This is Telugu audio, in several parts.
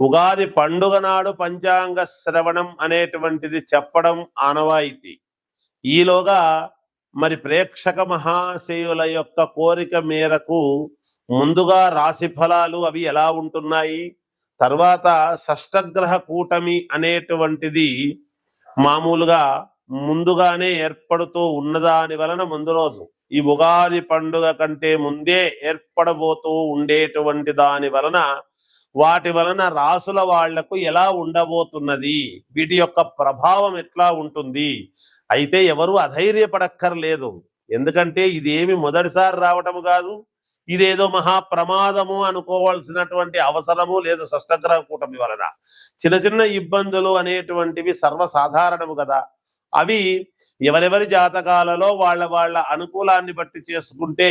ఉగాది పండుగ నాడు పంచాంగ శ్రవణం అనేటువంటిది చెప్పడం ఆనవాయితీ. ఈలోగా మరి ప్రేక్షక మహాశయుల యొక్క కోరిక మేరకు ముందుగా రాశి ఫలాలు అవి ఎలా ఉంటున్నాయి? తర్వాత షష్టగ్రహ కూటమి అనేటువంటిది మామూలుగా ముందుగానే ఏర్పడుతూ ఉన్నదాని వలన ముందు రోజు ఈ ఉగాది పండుగ కంటే ముందే ఏర్పడబోతూ ఉండేటువంటి దాని వలన వాటి వలన రాసుల వాళ్ళకు ఎలా ఉండబోతున్నది? వీటి యొక్క ప్రభావం ఎట్లా ఉంటుంది? అయితే ఎవరు అధైర్యపడక్కర్లేదు. ఎందుకంటే ఇదేమి మొదటిసారి రావటం కాదు ఇదేదో మహా ప్రమాదము అనుకోవాల్సినటువంటి అవసరము లేదు షష్టగ్రహ కూటమి వలన. చిన్న చిన్న ఇబ్బందులు అనేటువంటివి సర్వసాధారణము కదా. అవి ఎవరెవరి జాతకాలలో వాళ్ళ వాళ్ళ అనుకూలాన్ని బట్టి చేసుకుంటే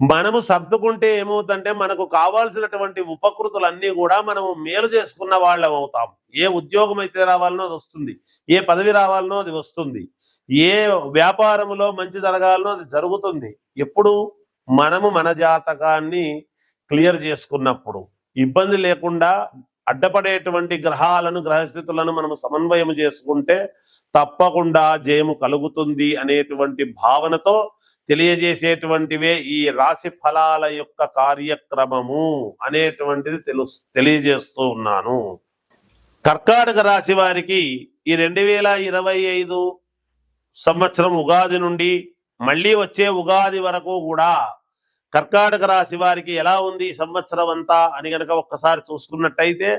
మనము సర్దుకుంటే ఏమవుతుందంటే మనకు కావాల్సినటువంటి ఉపకృతులన్నీ కూడా మనము మేలు చేసుకున్న వాళ్ళం అవుతాం. ఏ ఉద్యోగం అయితే రావాలనో అది వస్తుంది. ఏ పదవి రావాలనో అది వస్తుంది. ఏ వ్యాపారములో మంచి జరగాలనో అది జరుగుతుంది. ఎప్పుడు? మనము మన జాతకాన్ని క్లియర్ చేసుకున్నప్పుడు. ఇబ్బంది లేకుండా అడ్డపడేటువంటి గ్రహాలను గ్రహస్థితులను మనము సమన్వయం చేసుకుంటే తప్పకుండా జయము కలుగుతుంది అనేటువంటి భావనతో తెలియజేసేటువంటివే ఈ రాశి ఫలాల యొక్క కార్యక్రమము అనేటువంటిది తెలు తెలియజేస్తూ ఉన్నాను. కర్కాటక రాశి వారికి ఈ రెండు వేల ఇరవై ఐదు సంవత్సరం ఉగాది నుండి మళ్ళీ వచ్చే ఉగాది వరకు కూడా కర్కాటక రాశి వారికి ఎలా ఉంది ఈ సంవత్సరం అంతా అని గనక ఒక్కసారి చూసుకున్నట్టయితే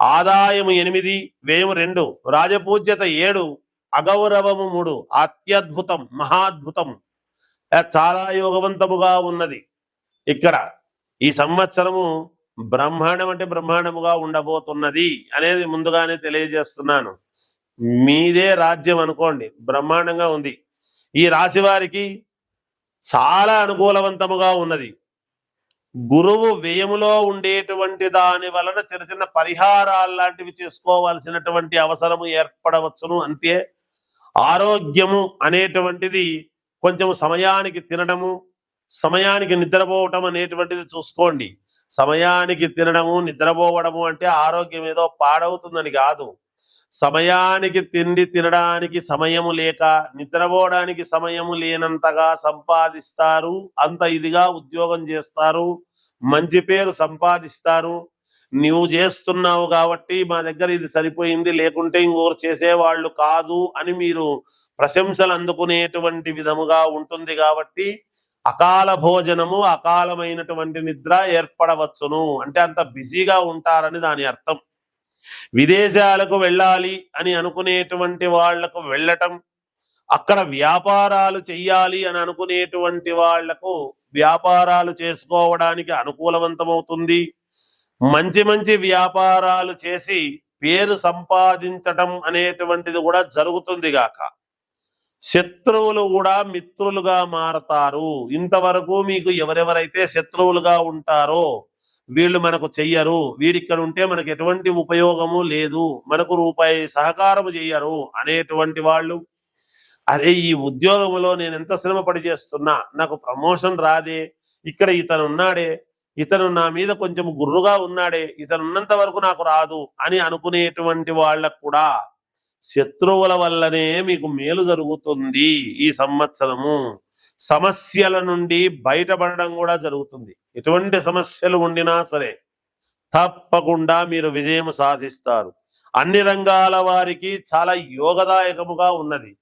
ఆదాయము ఎనిమిది వ్యయం రెండు రాజపూజ్యత ఏడు అగౌరవము మూడు అత్యద్భుతం మహాద్భుతం చాలా యోగవంతముగా ఉన్నది. ఇక్కడ ఈ సంవత్సరము బ్రహ్మాండం అంటే బ్రహ్మాండముగా ఉండబోతున్నది అనేది ముందుగానే తెలియజేస్తున్నాను. మీదే రాజ్యం అనుకోండి బ్రహ్మాండంగా ఉంది. ఈ రాశి వారికి చాలా అనుకూలవంతముగా ఉన్నది. గురువు వ్యయములో ఉండేటువంటి దాని వలన చిన్న చిన్న పరిహారాలు లాంటివి చేసుకోవాల్సినటువంటి అవసరము ఏర్పడవచ్చును. అంతే. ఆరోగ్యము అనేటువంటిది కొంచెం సమయానికి తినడము సమయానికి నిద్రపోవటం అనేటువంటిది చూసుకోండి. సమయానికి తినడము నిద్రపోవడము అంటే ఆరోగ్యం ఏదో పాడవుతుందని కాదు. సమయానికి తిండి తినడానికి సమయము లేక నిద్రపోవడానికి సమయము లేనంతగా సంపాదిస్తారు. అంత ఇదిగా ఉద్యోగం చేస్తారు. మంచి పేరు సంపాదిస్తారు. నువ్వు చేస్తున్నావు కాబట్టి మా దగ్గర ఇది సరిపోయింది లేకుంటే ఇంకొకరు చేసేవాళ్ళు కాదు అని మీరు ప్రశంసలు అందుకునేటువంటి విధముగా ఉంటుంది కాబట్టి అకాల భోజనము అకాలమైనటువంటి నిద్ర ఏర్పడవచ్చును. అంటే అంత బిజీగా ఉంటారని దాని అర్థం. విదేశాలకు వెళ్ళాలి అని అనుకునేటువంటి వాళ్ళకు వెళ్ళటం అక్కడ వ్యాపారాలు చెయ్యాలి అని అనుకునేటువంటి వాళ్ళకు వ్యాపారాలు చేసుకోవడానికి అనుకూలవంతమవుతుంది. మంచి మంచి వ్యాపారాలు చేసి పేరు సంపాదించటం అనేటువంటిది కూడా జరుగుతుంది గాక. శత్రువులు కూడా మిత్రులుగా మారతారు. ఇంతవరకు మీకు ఎవరెవరైతే శత్రువులుగా ఉంటారో వీళ్ళు మనకు చెయ్యరు. వీడిక్కడ ఉంటే మనకు ఎటువంటి ఉపయోగము లేదు. మనకు రూపాయి సహకారము చెయ్యరు అనేటువంటి వాళ్ళు. అరే ఈ ఉద్యోగంలో నేను ఎంత శ్రమ పడి చేస్తున్నా నాకు ప్రమోషన్ రాదే ఇక్కడ ఇతను ఉన్నాడే ఇతను నా మీద కొంచెం గుర్రుగా ఉన్నాడే ఇతను ఉన్నంత వరకు నాకు రాదు అని అనుకునేటువంటి వాళ్ళకు కూడా శత్రువుల వల్లనే మీకు మేలు జరుగుతుంది ఈ సంవత్సరము. సమస్యల నుండి బయటపడడం కూడా జరుగుతుంది. ఎటువంటి సమస్యలు ఉండినా సరే తప్పకుండా మీరు విజయం సాధిస్తారు. అన్ని రంగాల వారికి చాలా యోగదాయకముగా ఉన్నది.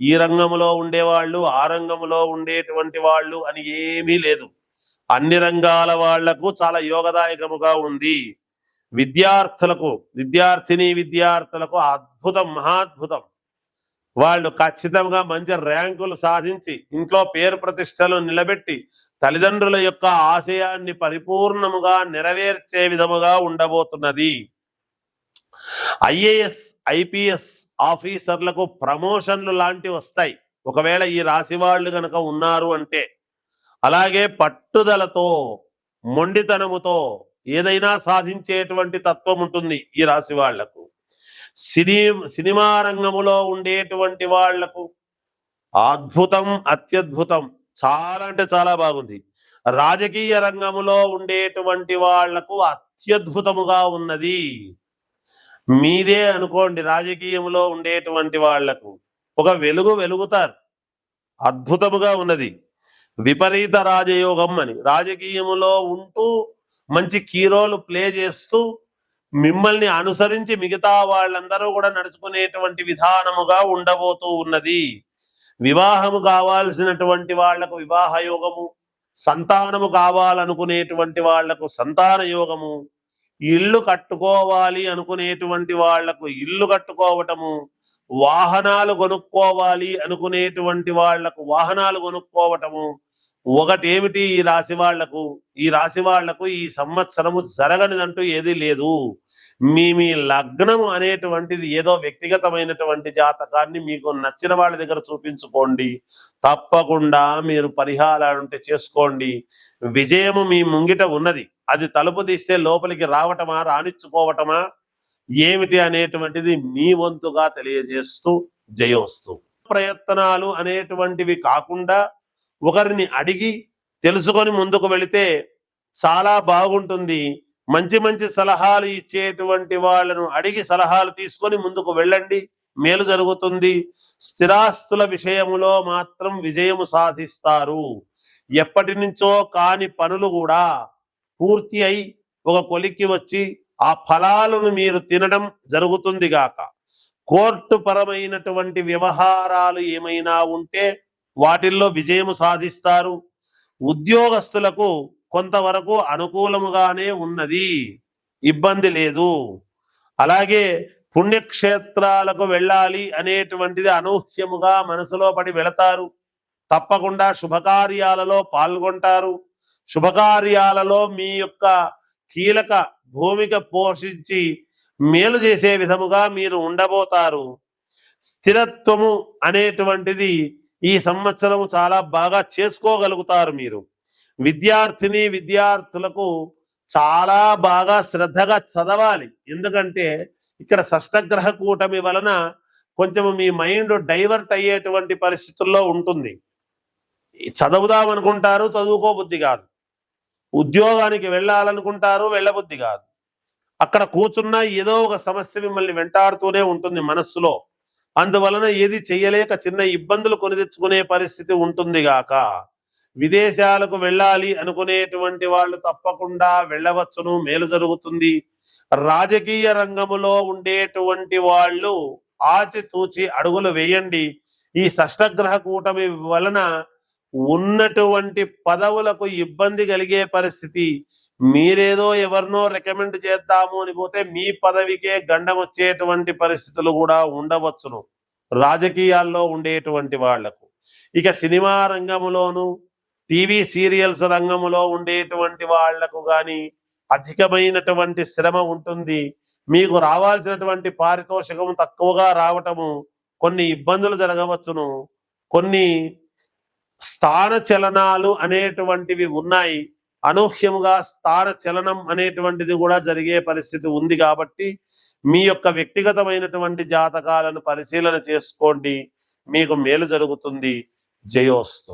ఈ రంగంలో ఉండేవాళ్ళు ఆ రంగంలో ఉండేటువంటి వాళ్ళు అని ఏమీ లేదు. అన్ని రంగాల వాళ్ళకు చాలా యోగదాయకముగా ఉంది. విద్యార్థులకు విద్యార్థిని విద్యార్థులకు అద్భుతం మహాద్భుతం. వాళ్ళు ఖచ్చితంగా మంచి ర్యాంకులు సాధించి ఇంట్లో పేరు ప్రతిష్టలు నిలబెట్టి తల్లిదండ్రుల యొక్క ఆశయాన్ని పరిపూర్ణముగా నెరవేర్చే విధముగా ఉండబోతున్నది. ఐఏఎస్ ఐపిఎస్ ఆఫీసర్లకు ప్రమోషన్లు లాంటివి వస్తాయి. ఒకవేళ ఈ రాశి వాళ్ళు గనక ఉన్నారు అంటే అలాగే పట్టుదలతో మొండితనముతో ఏదైనా సాధించేటువంటి తత్వం ఉంటుంది ఈ రాశి వాళ్ళకు. సినీ సినిమా రంగములో ఉండేటువంటి వాళ్ళకు అద్భుతం అత్యద్భుతం చాలా అంటే చాలా బాగుంది. రాజకీయ రంగములో ఉండేటువంటి వాళ్ళకు అత్యద్భుతముగా ఉన్నది. మీదే అనుకోండి రాజకీయంలో ఉండేటువంటి వాళ్ళకు ఒక వెలుగు వెలుగుతారు. అద్భుతముగా ఉన్నది. విపరీత రాజయోగం అని రాజకీయములో ఉంటూ మంచి కీరోలు ప్లే చేస్తూ మిమ్మల్ని అనుసరించి మిగతా వాళ్ళందరూ కూడా నడుచుకునేటువంటి విధానముగా ఉండబోతూ ఉన్నది. వివాహము కావాల్సినటువంటి వాళ్ళకు వివాహ యోగము సంతానము కావాలనుకునేటువంటి వాళ్ళకు సంతాన యోగము ఇల్లు కట్టుకోవాలి అనుకునేటువంటి వాళ్ళకు ఇల్లు కట్టుకోవటము వాహనాలు కొనుక్కోవాలి అనుకునేటువంటి వాళ్ళకు వాహనాలు కొనుక్కోవటము ఒకటేమిటి ఈ రాశి వాళ్ళకు? ఈ రాశి వాళ్ళకు ఈ సంవత్సరము జరగనిదంటూ ఏది లేదు. మీ మీ లగ్నము అనేటువంటిది ఏదో వ్యక్తిగతమైనటువంటి జాతకాన్ని మీకు నచ్చిన వాళ్ళ దగ్గర చూపించుకోండి. తప్పకుండా మీరు పరిహారాలు ఉంటే చేసుకోండి. విజయము మీ ముంగిట ఉన్నది. అది తలుపు తీస్తే లోపలికి రావటమా రానిచ్చుకోవటమా ఏమిటి అనేటువంటిది మీ వంతుగా తెలియజేస్తూ జయోస్తు. ప్రయత్నాలు అనేటువంటివి కాకుండా ఒకరిని అడిగి తెలుసుకొని ముందుకు వెళితే చాలా బాగుంటుంది. మంచి మంచి సలహాలు ఇచ్చేటువంటి వాళ్ళను అడిగి సలహాలు తీసుకొని ముందుకు వెళ్ళండి. మేలు జరుగుతుంది. స్థిరాస్తుల విషయములో మాత్రం విజయము సాధిస్తారు. ఎప్పటి నుంచో కాని పనులు కూడా పూర్తి అయి ఒక కొలిక్కి వచ్చి ఆ ఫలాలను మీరు తినడం జరుగుతుంది గాక. కోర్టు పరమైనటువంటి వ్యవహారాలు ఏమైనా ఉంటే వాటిల్లో విజయము సాధిస్తారు. ఉద్యోగస్తులకు కొంతవరకు అనుకూలముగానే ఉన్నది. ఇబ్బంది లేదు. అలాగే పుణ్యక్షేత్రాలకు వెళ్ళాలి అనేటువంటిది అనూహ్యముగా మనసులో పడి వెళతారు. తప్పకుండా శుభకార్యాలలో పాల్గొంటారు. శుభకార్యాలలో మీ యొక్క కీలక భూమిక పోషించి మేలు చేసే విధముగా మీరు ఉండబోతారు. స్థిరత్వము అనేటువంటిది ఈ సంవత్సరము చాలా బాగా చేసుకోగలుగుతారు మీరు. విద్యార్థిని విద్యార్థులకు చాలా బాగా శ్రద్ధగా చదవాలి. ఎందుకంటే ఇక్కడ షష్టగ్రహ కూటమి వలన కొంచెం మీ మైండ్ డైవర్ట్ అయ్యేటువంటి పరిస్థితుల్లో ఉంటుంది. చదువుదాం అనుకుంటారు చదువుకోబుద్ధి కాదు. ఉద్యోగానికి వెళ్ళాలనుకుంటారు వెళ్ళబుద్ధి కాదు. అక్కడ కూర్చున్నా ఏదో ఒక సమస్య మిమ్మల్ని వెంటాడుతూనే ఉంటుంది మనస్సులో. అందువలన ఏది చెయ్యలేక చిన్న ఇబ్బందులు కొని తెచ్చుకునే పరిస్థితి ఉంటుంది గాక. విదేశాలకు వెళ్ళాలి అనుకునేటువంటి వాళ్ళు తప్పకుండా వెళ్ళవచ్చును మేలు జరుగుతుంది. రాజకీయ రంగములో ఉండేటువంటి వాళ్ళు ఆచితూచి అడుగులు వేయండి. ఈ షష్టగ్రహ కూటమి వలన ఉన్నటువంటి పదవులకు ఇబ్బంది కలిగే పరిస్థితి మీరేదో ఎవరినో రికమెండ్ చేద్దాము అని పోతే మీ పదవికే గండం వచ్చేటువంటి పరిస్థితులు కూడా ఉండవచ్చును. రాజకీయాల్లో ఉండేటువంటి వాళ్ళకు. ఇక సినిమా రంగంలోను టీవీ సీరియల్స్ రంగంలో ఉండేటువంటి వాళ్ళకు గాని అధికమైనటువంటి శ్రమ ఉంటుంది. మీకు రావాల్సినటువంటి పారితోషికం తక్కువగా రావటము కొన్ని ఇబ్బందులు జరగవచ్చును. కొన్ని స్థాన చలనాలు అనేటువంటివి ఉన్నాయి. అనూహ్యముగా స్థాన చలనం అనేటువంటిది కూడా జరిగే పరిస్థితి ఉంది కాబట్టి మీ యొక్క వ్యక్తిగతమైనటువంటి జాతకాలను పరిశీలన చేసుకోండి. మీకు మేలు జరుగుతుంది. జయోస్తు